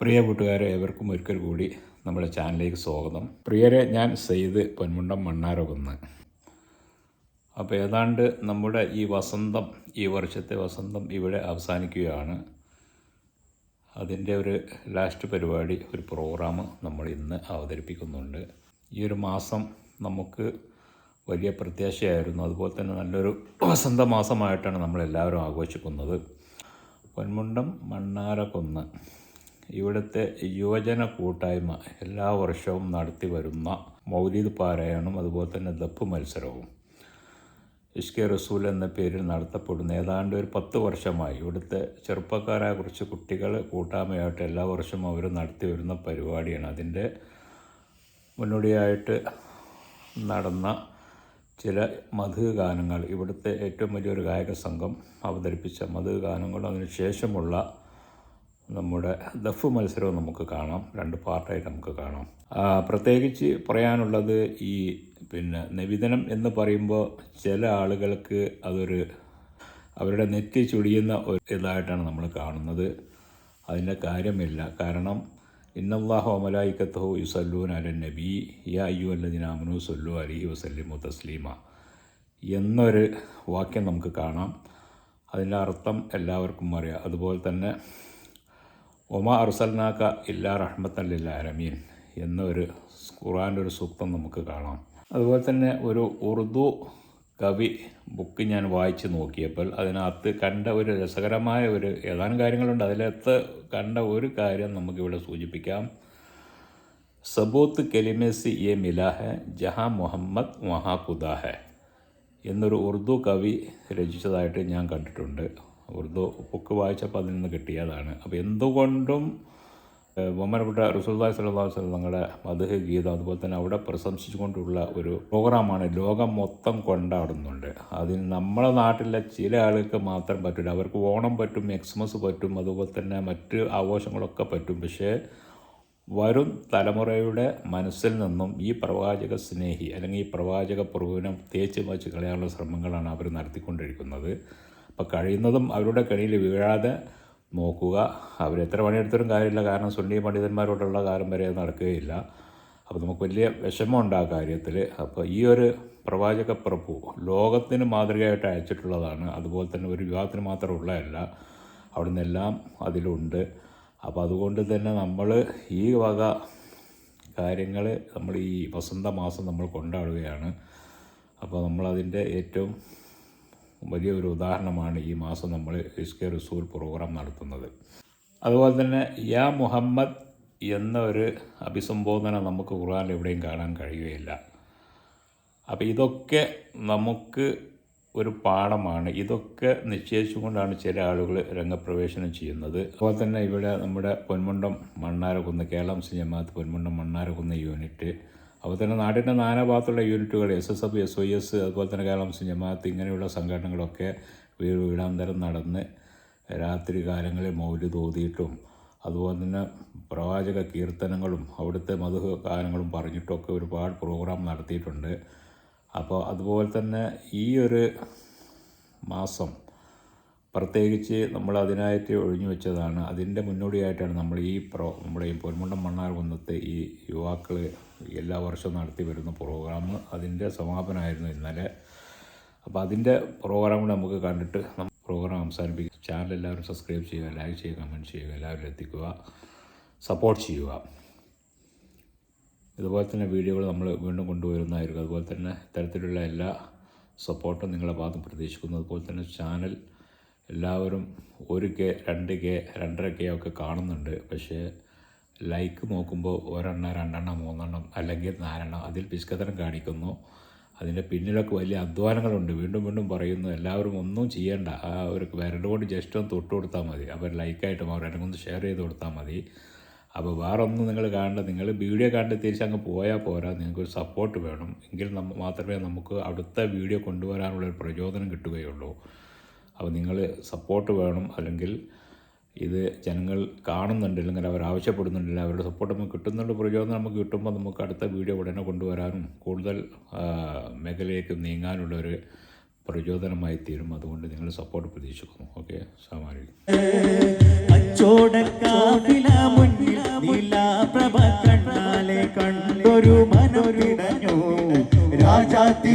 പ്രിയ കൂട്ടുകാരെ ഏവർക്കും ഒരിക്കൽ കൂടി നമ്മുടെ ചാനലിലേക്ക് സ്വാഗതം. പ്രിയരെ ഞാൻ സെയ്ത് പൊന്മുണ്ടം മണ്ണാരകുന്ന് അപ്പോൾ ഏതാണ്ട് നമ്മുടെ ഈ വസന്തം ഈ വർഷത്തെ വസന്തം ഇവിടെ അവസാനിക്കുകയാണ്. അതിന്റെ ഒരു ലാസ്റ്റ് പരിപാടി ഒരു പ്രോഗ്രാം നമ്മൾ ഇന്ന് അവതരിപ്പിക്കുന്നുണ്ട്. ഈ ഒരു മാസം നമുക്ക് വലിയ പ്രത്യാശയായിരുന്നു. അതുപോലെ തന്നെ നല്ലൊരു വസന്ത മാസമായിട്ടാണ് നമ്മളെല്ലാവരും ആഘോഷിക്കുന്നത്. പൊന്മുണ്ടം മണ്ണാരക്കുന്ന്. ഇവിടുത്തെ യുവജന കൂട്ടായ്മ എല്ലാ വർഷവും നടത്തി വരുന്ന മൗലീദ് പാരായണം അതുപോലെ തന്നെ ദപ്പ് മത്സരവും. ഇഷ്കെ റസൂൽ എന്ന പേരിൽ നടത്തപ്പെടുന്ന ഏതാണ്ട് ഒരു പത്ത് വർഷമായി ഇവിടുത്തെ ചെറുപ്പക്കാരായ കുറച്ച് കുട്ടികൾ കൂട്ടായ്മയായിട്ട് എല്ലാ വർഷവും അവർ നടത്തി വരുന്ന പരിപാടിയാണ്. അതിന്റെ മുന്നോടിയായിട്ട് നടന്ന ചില മധു ഗാനങ്ങൾ ഇവിടുത്തെ ഏറ്റവും വലിയൊരു ഗായക സംഘം അവതരിപ്പിച്ച മധു ഗാനങ്ങളും അതിന് ശേഷമുള്ള നമ്മുടെ ദഫ് മത്സരവും നമുക്ക് കാണാം. രണ്ട് പാർട്ടായിട്ട് നമുക്ക് കാണാം. പ്രത്യേകിച്ച് പറയാനുള്ളത് ഈ പിന്നെ നിവേദനം എന്ന് പറയുമ്പോൾ ചില ആളുകൾക്ക് അതൊരു അവരുടെ നെറ്റി ചുടിയുന്ന ഒരു ഇതായിട്ടാണ് നമ്മൾ കാണുന്നത്. അതിന്റെ കാര്യമില്ല. കാരണം ഇന്നല്ലാഹു അമലായിക്കത്തഹു യുസല്ലൂൻ അല നബി. യാ അയ്യു അല്ലദിനാമനു സല്ലു അലി വസല്ലിമു തസ്ലീമ. എന്നൊരു വാക്യം നമുക്ക് കാണാം. അതിന്റെ അർത്ഥം എല്ലാവർക്കും അറിയാം. അതുപോലെ തന്നെ ഒമ അർസൽനാക്ക ഇല്ലാ റഹ്മത്തല്ലില്ല അലമീൻ എന്നൊരു ഖുറാന്റെ ഒരു സൂക്തം നമുക്ക് കാണാം. അതുപോലെ തന്നെ ഒരു ഉറുദു കവി ബുക്ക് ഞാൻ വായിച്ച് നോക്കിയപ്പോൾ അതിനകത്ത് കണ്ട ഒരു രസകരമായ ഒരു ഏതാനും കാര്യങ്ങളുണ്ട്. അതിലകത്ത് കണ്ട ഒരു കാര്യം നമുക്കിവിടെ സൂചിപ്പിക്കാം. സബൂത്ത് കെലിമേസി എ മിലാ ഹെ ജഹാ മുഹമ്മദ് വഹാ ഖുദാ ഹെ എന്നൊരു ഉറുദു കവി രചിച്ചതായിട്ട് ഞാൻ കണ്ടിട്ടുണ്ട്. ഉറുദു ബുക്ക് വായിച്ചപ്പോൾ അതിൽ നിന്ന് കിട്ടിയതാണ്. അപ്പോൾ എന്തുകൊണ്ടും ബൊമ്മനപ്പെട്ട റസൂല്ലായി സല്ലാ തങ്ങളുടെ മധുഹ ഗീതം അതുപോലെ തന്നെ അവിടെ പ്രശംസിച്ചുകൊണ്ടുള്ള ഒരു പ്രോഗ്രാമാണ് ലോകം മൊത്തം കൊണ്ടാടുന്നുണ്ട്. അതിന് നമ്മളെ നാട്ടിലെ ചില ആളുകൾക്ക് മാത്രം പറ്റില്ല അവർക്ക് ഓണം പറ്റും എക്സ്മസ് പറ്റും അതുപോലെ തന്നെ മറ്റ് ആഘോഷങ്ങളൊക്കെ പറ്റും. പക്ഷേ വരും തലമുറയുടെ മനസ്സിൽ നിന്നും ഈ പ്രവാചക സ്നേഹി അല്ലെങ്കിൽ ഈ പ്രവാചക പ്രഭുവിനെ തേച്ച് മാച്ച് കളയാനുള്ള ശ്രമങ്ങളാണ് അവർ നടത്തിക്കൊണ്ടിരിക്കുന്നത്. അപ്പോൾ കഴിയുന്നതും അവരുടെ കെണിയിൽ വീഴാതെ നോക്കുക. അവരെത്ര പണിയെടുത്തിട്ടും കാര്യമില്ല. കാരണം സുന്നി പണ്ഡിതന്മാരോടുള്ള കാലം വരെ നടക്കുകയില്ല. അപ്പോൾ നമുക്ക് വലിയ വിഷമമുണ്ട് ആ കാര്യത്തിൽ അപ്പോൾ ഈ ഒരു പ്രവാചക പ്രഭു ലോകത്തിന് മാതൃകയായിട്ട് അയച്ചിട്ടുള്ളതാണ്. അതുപോലെ തന്നെ ഒരു വിവാഹത്തിന് മാത്രം ഉള്ളതല്ല. അവിടെ നിന്നെല്ലാം അതിലുണ്ട്. അപ്പോൾ അതുകൊണ്ട് തന്നെ നമ്മൾ ഈ വക കാര്യങ്ങൾ നമ്മൾ ഈ വസന്തമാസം നമ്മൾ കൊണ്ടാടുകയാണ്. അപ്പോൾ നമ്മളതിന്റെ ഏറ്റവും വലിയ ഒരു ഉദാഹരണമാണ് ഈ മാസം നമ്മൾ ഇസ്കെ റസൂൽ പ്രോഗ്രാം നടത്തുന്നത്. അതുപോലെ തന്നെ യാ മുഹമ്മദ് എന്ന ഒരു അഭിസംബോധന നമുക്ക് ഖുർആനിൽ എവിടെയും കാണാൻ കഴിയുകയില്ല. അപ്പോൾ ഇതൊക്കെ നമുക്ക് ഒരു പാഠമാണ്. ഇതൊക്കെ നിശ്ചയിച്ചുകൊണ്ടാണ് ചില ആളുകൾ രംഗപ്രവേശനം ചെയ്യുന്നത്. അതുപോലെ തന്നെ ഇവിടെ നമ്മുടെ പൊന്മുണ്ടം മണ്ണാരക്കുന്ന് കേരളം സിനിമാത്ത് പൊന്മുണ്ടം മണ്ണാരക്കുന്ന് യൂണിറ്റ് അതുപോലെ തന്നെ നാടിന്റെ നാനാഭാഗത്തുള്ള യൂണിറ്റുകൾ S S F S O S അതുപോലെ തന്നെ കേരള മുസ്ലിം ജമാഅത്ത് ഇങ്ങനെയുള്ള സംഘടനകളൊക്കെ വീട് വീടാന്തരം നടന്ന് രാത്രി കാലങ്ങളിൽ മൗൽ തോതിയിട്ടും അതുപോലെ തന്നെ പ്രവാചക കീർത്തനങ്ങളും അവിടുത്തെ മധു ഗാനങ്ങളും പറഞ്ഞിട്ടൊക്കെ ഒരുപാട് പ്രോഗ്രാം നടത്തിയിട്ടുണ്ട്. അപ്പോൾ അതുപോലെ തന്നെ ഈ ഒരു മാസം പ്രത്യേകിച്ച് നമ്മൾ അതിനായിട്ട് ഒഴിഞ്ഞു വെച്ചതാണ്. അതിന്റെ മുന്നോടിയായിട്ടാണ് നമ്മൾ ഈ പ്രോ നമ്മുടെ ഈ പൊന്മുണ്ടം മണ്ണാർ കുന്നത്തെ ഈ യുവാക്കൾ എല്ലാ വർഷവും നടത്തി വരുന്ന പ്രോഗ്രാം അതിന്റെ സമാപനമായിരുന്നു ഇന്നലെ. അപ്പോൾ അതിന്റെ പ്രോഗ്രാം കൂടെ നമുക്ക് കണ്ടിട്ട് നമ്മൾ പ്രോഗ്രാം അവസാനിപ്പിക്കും. ചാനൽ എല്ലാവരും സബ്സ്ക്രൈബ് ചെയ്യുക ലൈക്ക് ചെയ്യുക കമന്റ് ചെയ്യുക എല്ലാവരും എത്തിക്കുക സപ്പോർട്ട് ചെയ്യുക. ഇതുപോലെ തന്നെ വീഡിയോകൾ നമ്മൾ വീണ്ടും കൊണ്ടുവരുന്നതായിരിക്കും. അതുപോലെ തന്നെ ഇത്തരത്തിലുള്ള എല്ലാ സപ്പോർട്ടും നിങ്ങളെ ഭാഗത്തും പ്രതീക്ഷിക്കുന്നു. അതുപോലെ തന്നെ ചാനൽ എല്ലാവരും ഒരു കെ രണ്ട് കെ രണ്ടര കെ ഒക്കെ കാണുന്നുണ്ട്. പക്ഷേ ലൈക്ക് നോക്കുമ്പോൾ ഒരെണ്ണം രണ്ടെണ്ണം മൂന്നെണ്ണം അല്ലെങ്കിൽ നാലെണ്ണം അതിൽ പിസ്കതരം കാണിക്കുന്നു. അതിന്റെ പിന്നിലൊക്കെ വലിയ അധ്വാനങ്ങളുണ്ട്. വീണ്ടും വീണ്ടും പറയുന്നു എല്ലാവരും ഒന്നും ചെയ്യേണ്ട. ആ ഒരു വിരലുകൊണ്ട് ജസ്റ്റ് ഒന്ന് തൊട്ട് കൊടുത്താൽ മതി. അവർ ലൈക്കായിട്ട് മാറും. ഒന്ന് ഷെയർ ചെയ്ത് കൊടുത്താൽ മതി. അപ്പോൾ വേറെ ഒന്നും നിങ്ങൾ കാണണ്ട. നിങ്ങൾ വീഡിയോ കണ്ട് തിരിച്ചങ്ങ് പോയാൽ പോരാ. നിങ്ങൾക്കൊരു സപ്പോർട്ട് വേണം. എങ്കിൽ നമ്മ മാത്രമേ നമുക്ക് അടുത്ത വീഡിയോ കൊണ്ടുവരാനുള്ള ഒരു പ്രചോദനം കിട്ടുകയുള്ളൂ. അപ്പോൾ നിങ്ങൾ സപ്പോർട്ട് വേണം അല്ലെങ്കിൽ ഇത് ജനങ്ങൾ കാണുന്നുണ്ട് അല്ലെങ്കിൽ അവർ ആവശ്യപ്പെടുന്നുണ്ടെങ്കിൽ അവരുടെ സപ്പോർട്ട് നമുക്ക് കിട്ടുന്നുണ്ട്. പ്രചോദനം നമുക്ക് കിട്ടുമ്പോൾ നമുക്ക് അടുത്ത വീഡിയോ ഉടനെ കൊണ്ടുവരാനും കൂടുതൽ മേഖലയിലേക്ക് നീങ്ങാനുള്ള ഒരു പ്രചോദനമായി തീരും. അതുകൊണ്ട് നിങ്ങൾ സപ്പോർട്ട് പ്രതീക്ഷിക്കുന്നു. ഓക്കെ സാമാരി രാജാതി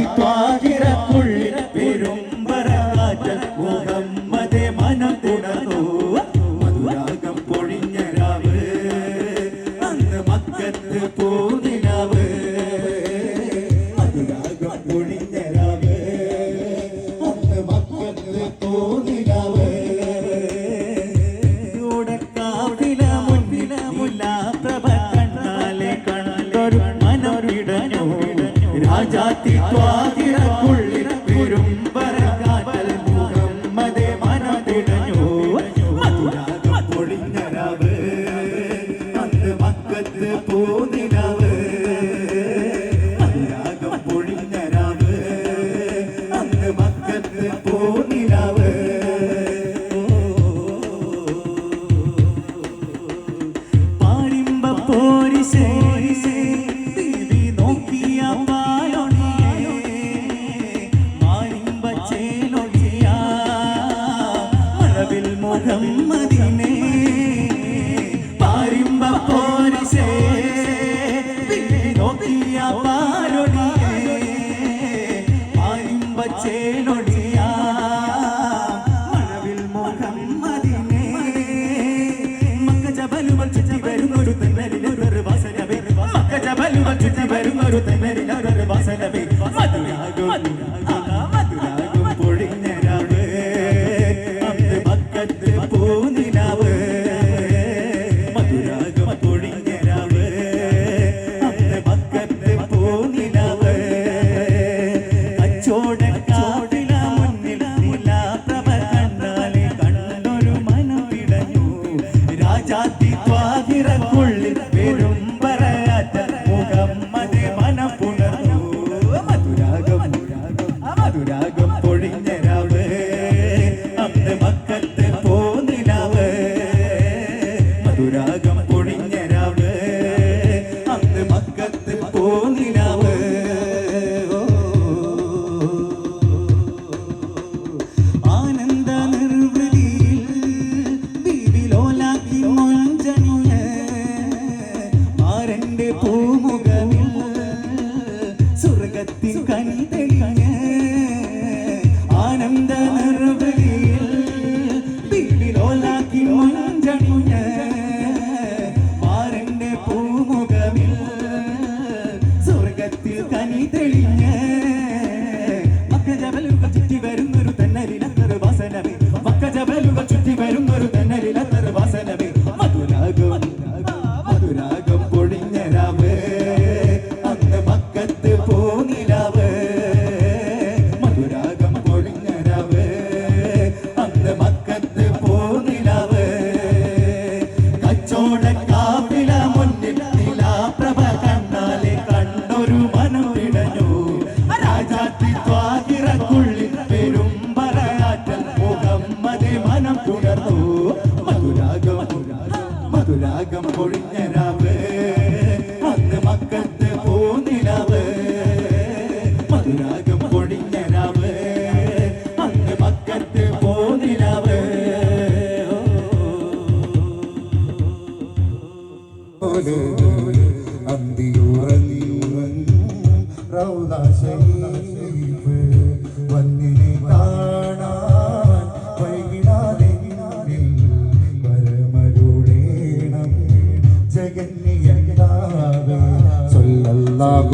cielo. i Dragon.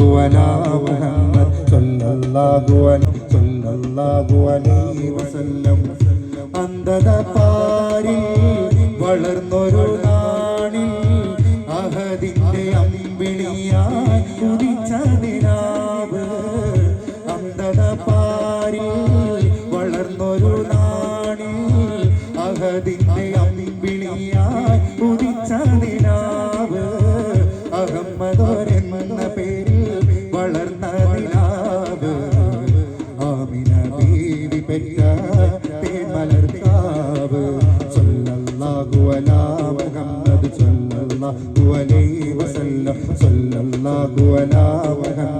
സല്ലല്ലാഹുവനാ മുഹമ്മദ് സല്ലല്ലാഹുവൻ സല്ലല്ലാഹുവനീ വസല്ലം. അന്തദ പാ സല്ലല്ലാഹു അലാ മുഹമ്മദ്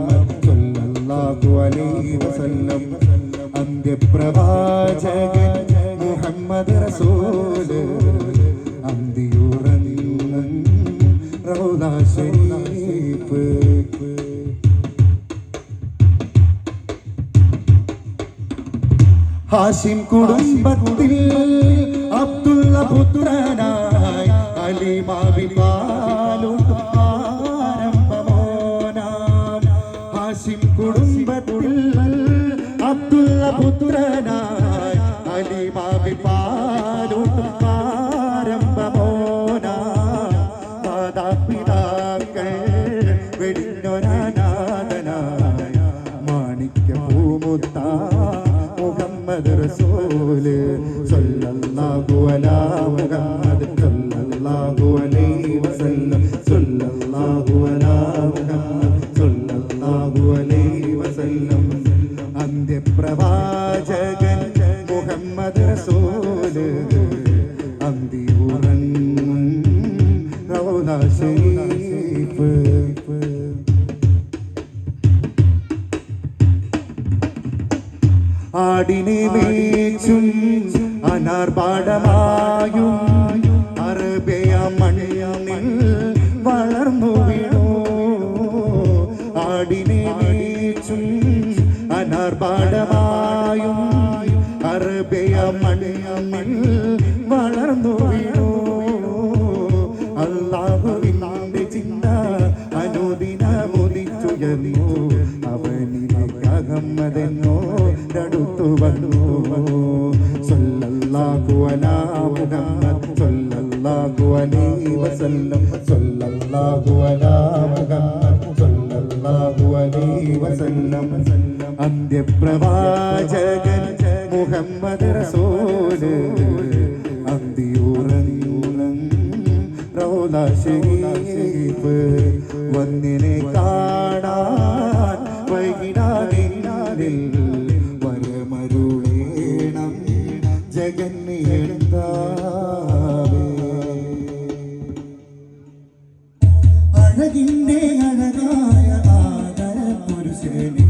സല്ലല്ലാഹു അലൈഹി വസല്ലം അന്ത്യപ്രവാചകൻ മുഹമ്മദ് റസൂൽ അന്തിയുറങ്ങും റൗദ ശരീഫ് ഹാഷിം കുടുംബത്തിൽ അബ്ദുള്ള അലി അലിമാവി പുത്രനായി അലിമാവിൽ പാലൂട്ടും പാരംഭമോന മാതാപിതാക്കൾ വെടിഞ്ഞൊരാനാഥനായ മാണിക്യ പൂമുത്ത മുഹമ്മദ് റസൂൽ സല്ലല്ലാഹു മുഹമ്മദ് സല്ലല്ലാഹു അലൈഹി വസല്ലം. സല്ലല്ലാഹു പാടിനെ മേച്ചും അനാർപാടമായും അറബിയ മണിയമിൽ വളർന്നു വീണു. ആടിനെ മേച്ചും അനാർഭാടമായും അറബിയ മണിയമിൽ വളർന്നു വീണു. അള്ളാഹുവിന്റെ ചിന്ത അനുദിന അവനിലെ അഹമ്മദെന്നോ എന്റടുത്തു വന്നു. സല്ലല്ലാഹു അലാ മുഹമ്മദ് സല്ലല്ലാഹു അലൈഹി വസല്ലം സല്ലല്ലാഹു അലാ മുഹമ്മദ് സല്ലല്ലാഹു അലൈഹി വസല്ലം. അന്ത്യപ്രവാചകൻ മുഹമ്മദ് റസൂൽ അന്തിയുറങ്ങുറം റൗല ഷരീഫ് വന്നിനെ കാണാ അഴകായ ആദര പുരുഷനെ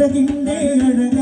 അഴകിന്റെ അഴക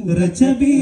പുണർന്ന് റജബി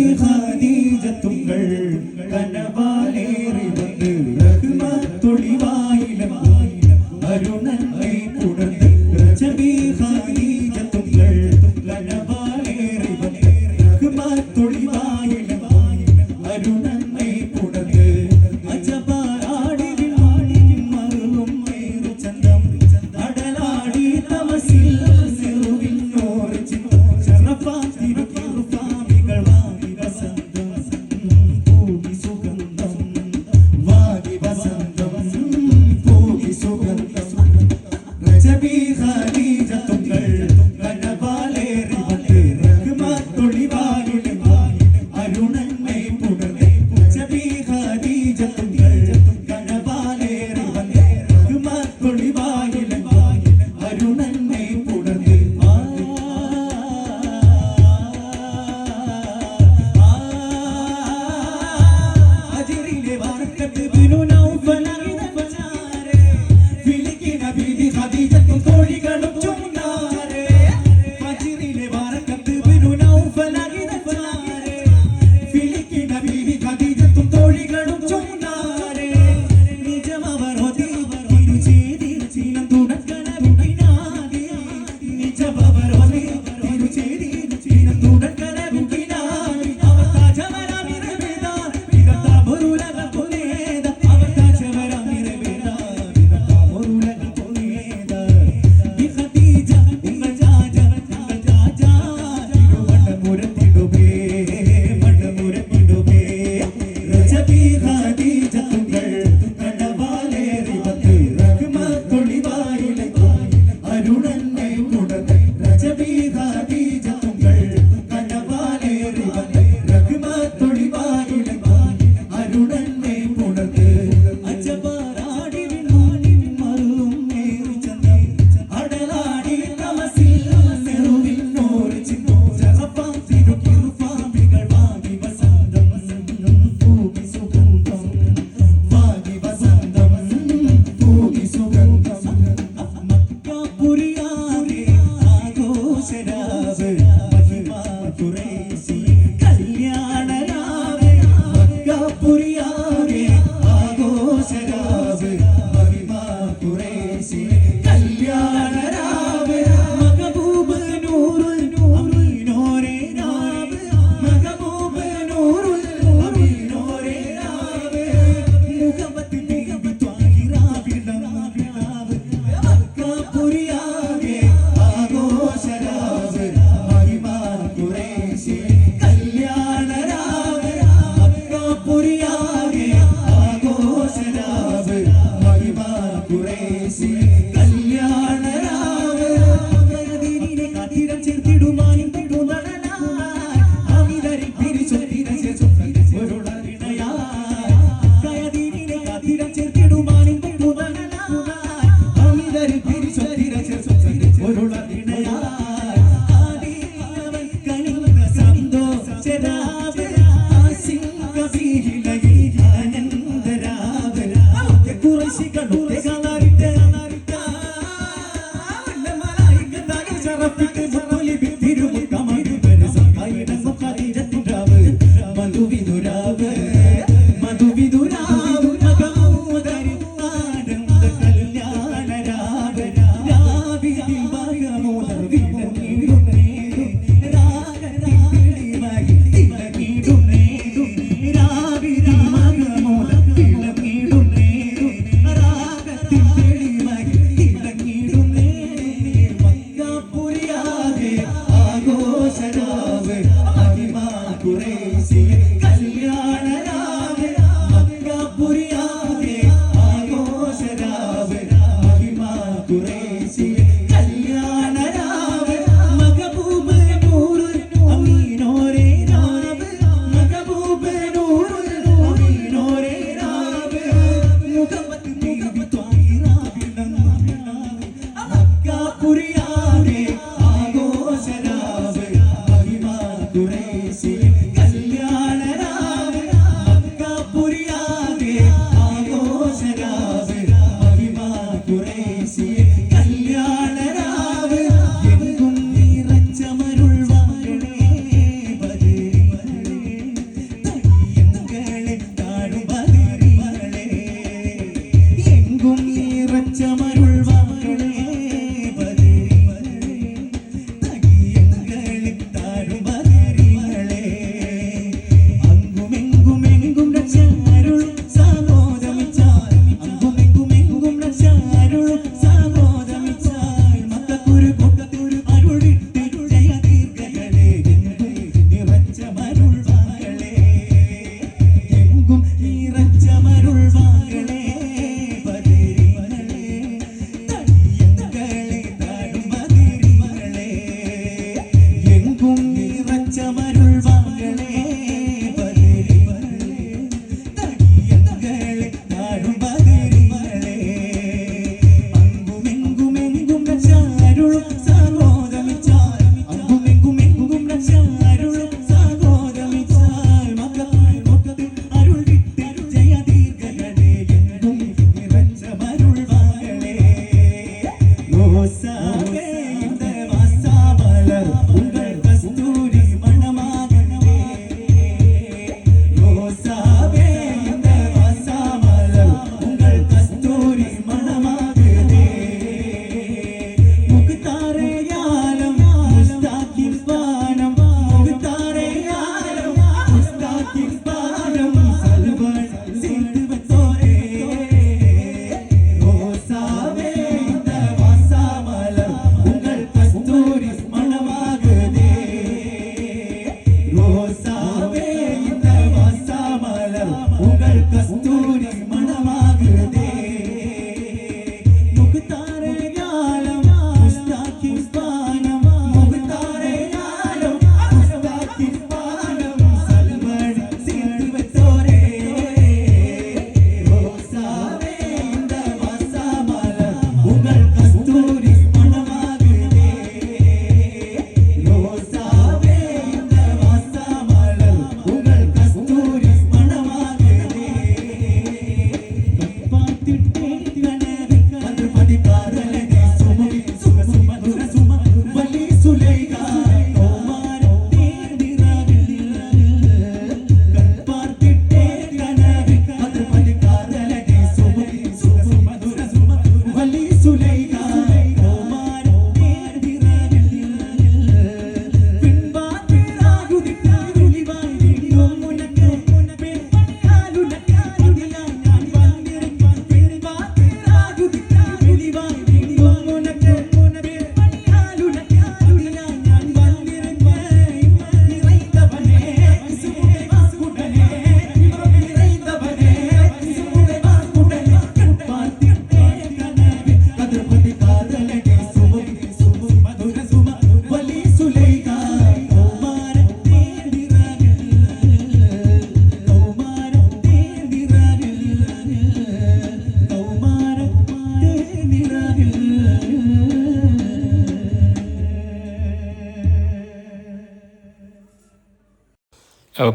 ഒരുള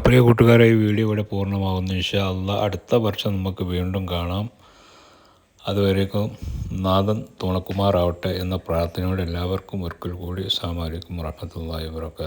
പ്രിയ കൂട്ടുകാരെ ഈ വീഡിയോ ഇവിടെ പൂർണമാകുന്നു. ഇൻഷാ അല്ല അടുത്ത വർഷം നമുക്ക് വീണ്ടും കാണാം. അതുവരേക്കും നാഥൻ തുണക്കുമാറാവട്ടെ എന്ന പ്രാർത്ഥനയോടെ എല്ലാവർക്കും ഒരിക്കൽ കൂടി അസ്സാം വലൈക്കും ഇവരൊക്കെ